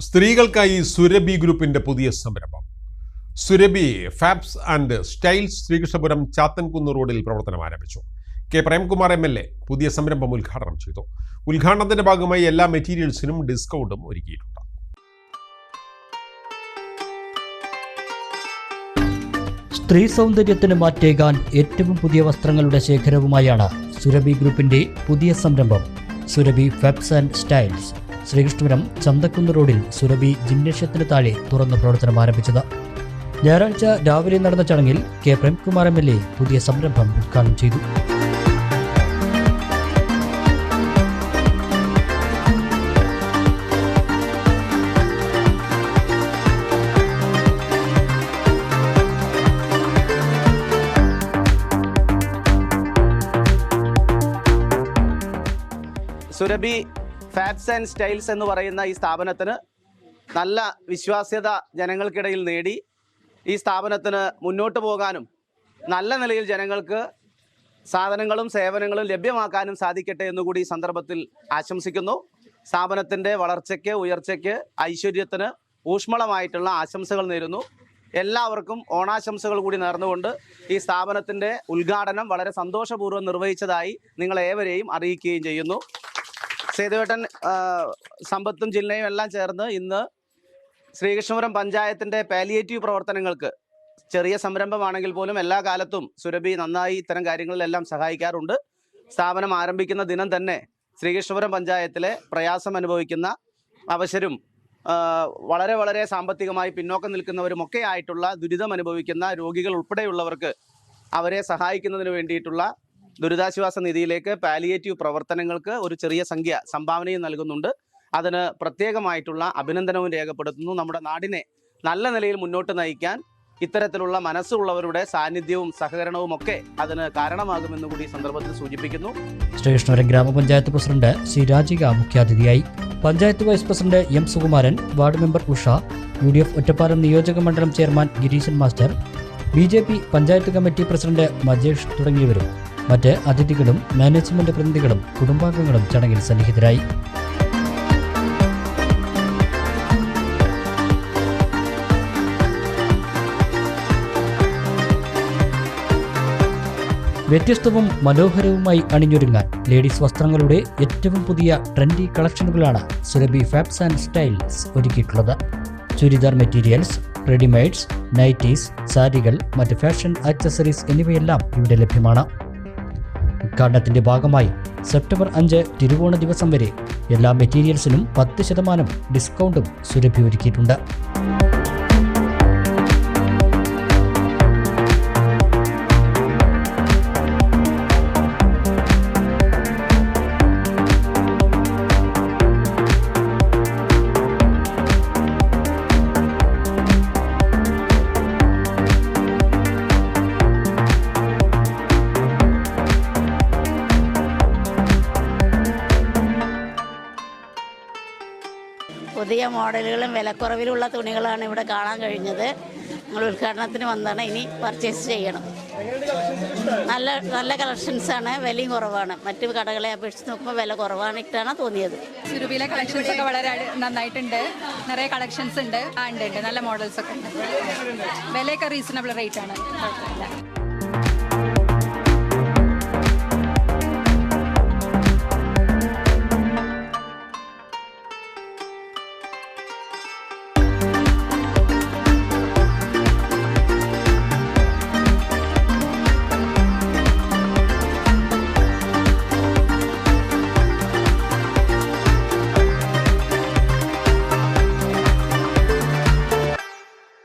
സ്ത്രീകൾക്കായി സുരഭി ഗ്രൂപ്പിന്റെ പുതിയ സംരംഭം. Surabhi fabs and styles Sreekrishnapuram Chathankunnu റോഡിൽ പ്രവർത്തനം ആരംഭിച്ചു. K Premkumar M L A പുതിയ സംരംഭം ഉദ്ഘാടനം ചെയ്തു. ഉദ്ഘാടനത്തിന്റെ ഭാഗമായി എല്ലാ മെറ്റീരിയൽസിനും ഡിസ്കൗണ്ടും ഒരുക്കിയിട്ടുണ്ട്. സ്ത്രീ സൗന്ദര്യത്തിന് മാറ്റേകാൻ ഏറ്റവും പുതിയ വസ്ത്രങ്ങളുടെ ശേഖരവുമായാണ് സുരഭി ഗ്രൂപ്പിന്റെ പുതിയ സംരംഭം. Surabhi fabs and styles. Sreekrishnapuram Chanthakkunnu റോഡിൽ സുരഭി ജിംനേഷ്യത്തിന് താഴെ തുറന്ന് പ്രവർത്തനം ആരംഭിച്ചത്. ഞായറാഴ്ച രാവിലെ നടന്ന ചടങ്ങിൽ K. Premkumar M. L. A. പുതിയ സംരംഭം ഉദ്ഘാടനം ചെയ്തു. സുരഭി ഫാബ്സ് ആൻഡ് സ്റ്റൈൽസ് എന്ന് പറയുന്ന ഈ സ്ഥാപനത്തിന് നല്ല വിശ്വാസ്യത ജനങ്ങൾക്കിടയിൽ നേടി. ഈ സ്ഥാപനത്തിന് മുന്നോട്ട് പോകാനും നല്ല നിലയിൽ ജനങ്ങൾക്ക് സാധനങ്ങളും സേവനങ്ങളും ലഭ്യമാക്കാനും സാധിക്കട്ടെ എന്നുകൂടി ഈ സന്ദർഭത്തിൽ ആശംസിക്കുന്നു. സ്ഥാപനത്തിന്റെ വളർച്ചയ്ക്ക് ഉയർച്ചയ്ക്ക് ഐശ്വര്യത്തിന് ഊഷ്മളമായിട്ടുള്ള ആശംസകൾ നേരുന്നു. എല്ലാവർക്കും ഓണാശംസകൾ കൂടി നേർന്നുകൊണ്ട് ഈ സ്ഥാപനത്തിന്റെ ഉദ്ഘാടനം വളരെ സന്തോഷപൂർവം നിർവഹിച്ചതായി നിങ്ങളേവരെയും അറിയിക്കുകയും ചെയ്യുന്നു. സേതുവേട്ടൻ സമ്പത്തും ജില്ലയും എല്ലാം ചേർന്ന് ഇന്ന് ശ്രീകൃഷ്ണപുരം പഞ്ചായത്തിന്റെ പാലിയേറ്റീവ് പ്രവർത്തനങ്ങൾക്ക് ചെറിയ സംരംഭമാണെങ്കിൽ പോലും എല്ലാ കാലത്തും സുരഭി നന്നായി ഇത്തരം കാര്യങ്ങളിലെല്ലാം സഹായിക്കാറുണ്ട്. സ്ഥാപനം ആരംഭിക്കുന്ന ദിനം തന്നെ ശ്രീകൃഷ്ണപുരം പഞ്ചായത്തിലെ പ്രയാസം അനുഭവിക്കുന്ന അവശരും വളരെ വളരെ സാമ്പത്തികമായി പിന്നോക്കം നിൽക്കുന്നവരും ഒക്കെ ആയിട്ടുള്ള ദുരിതം അനുഭവിക്കുന്ന രോഗികൾ ഉൾപ്പെടെയുള്ളവർക്ക് അവരെ സഹായിക്കുന്നതിന് വേണ്ടിയിട്ടുള്ള ദുരിതാശ്വാസ നിധിയിലേക്ക് പാലിയേറ്റീവ് പ്രവർത്തനങ്ങൾക്ക് ഒരു ചെറിയ സംഖ്യ സംഭാവനയും നൽകുന്നുണ്ട്. അതിന് പ്രത്യേകമായിട്ടുള്ള അഭിനന്ദനവും രേഖപ്പെടുത്തുന്നു. നമ്മുടെ നാടിനെ നല്ല നിലയിൽ മുന്നോട്ട് നയിക്കാൻ ഇത്തരത്തിലുള്ള മനസ്സുള്ളവരുടെ സാന്നിധ്യവും സഹകരണവും ഒക്കെ അതിന് കാരണമാകുമെന്ന് കൂടി സന്ദർഭത്തിൽ സൂചിപ്പിക്കുന്നു. ശ്രീകൃഷ്ണപുരം ഗ്രാമപഞ്ചായത്ത് പ്രസിഡന്റ് സി രാജിക മുഖ്യാതിഥിയായി. Panchayat vice president M Sukumaran ward member Usha U D F Ottapalam നിയോജക മണ്ഡലം chairman Gireeshan master B J P panchayat committee president Majesh തുടങ്ങിയവരും. മറ്റ് അതിഥികളും മാനേജ്മെന്റ് പ്രതിനിധികളും കുടുംബാംഗങ്ങളും ചടങ്ങിൽ സന്നിഹിതരായി. വ്യത്യസ്തവും മനോഹരവുമായി അണിഞ്ഞൊരുങ്ങാൻ ലേഡീസ് വസ്ത്രങ്ങളുടെ ഏറ്റവും പുതിയ ട്രെൻഡി കളക്ഷനുകളാണ് സുരഭി ഫാബ്സ് ആൻഡ് സ്റ്റൈൽസ് ഒരുക്കിയിട്ടുള്ളത്. ചുരിദാർ മെറ്റീരിയൽസ് റെഡിമെയ്ഡ്സ് നൈറ്റീസ് സാരികൾ മറ്റ് ഫാഷൻ ആക്സസറീസ് എന്നിവയെല്ലാം ഇവിടെ ലഭ്യമാണ്. ഉദ്ഘാടനത്തിന്റെ ഭാഗമായി സെപ്റ്റംബർ അഞ്ച് തിരുവോണ ദിവസം വരെ എല്ലാ മെറ്റീരിയൽസിനും പത്ത് ശതമാനം ഡിസ്കൗണ്ടും സുരഭി ഒരുക്കിയിട്ടുണ്ട് പുതിയ മോഡലുകളും വിലക്കുറവിലുള്ള തുണികളാണ് ഇവിടെ കാണാൻ കഴിഞ്ഞത്. ഞങ്ങൾ ഉദ്ഘാടനത്തിന് വന്നാണ്. ഇനി പർച്ചേസ് ചെയ്യണം. നല്ല നല്ല കളക്ഷൻസ് ആണ്. വിലയും കുറവാണ്. മറ്റു കടകളെ അപേക്ഷിച്ച് നോക്കുമ്പോൾ വില കുറവാണിട്ടാണ് തോന്നിയത്. സുരുബിയിലെ കളക്ഷൻസ് ഒക്കെ വളരെ നന്നായിട്ടുണ്ട്. നിറയെ കളക്ഷൻസ് ഉണ്ട്. ആ ഉണ്ട് നല്ല മോഡൽസ് ഒക്കെ ഉണ്ട്. വിലയൊക്കെ റീസണബിൾ റേറ്റ് ആണ്.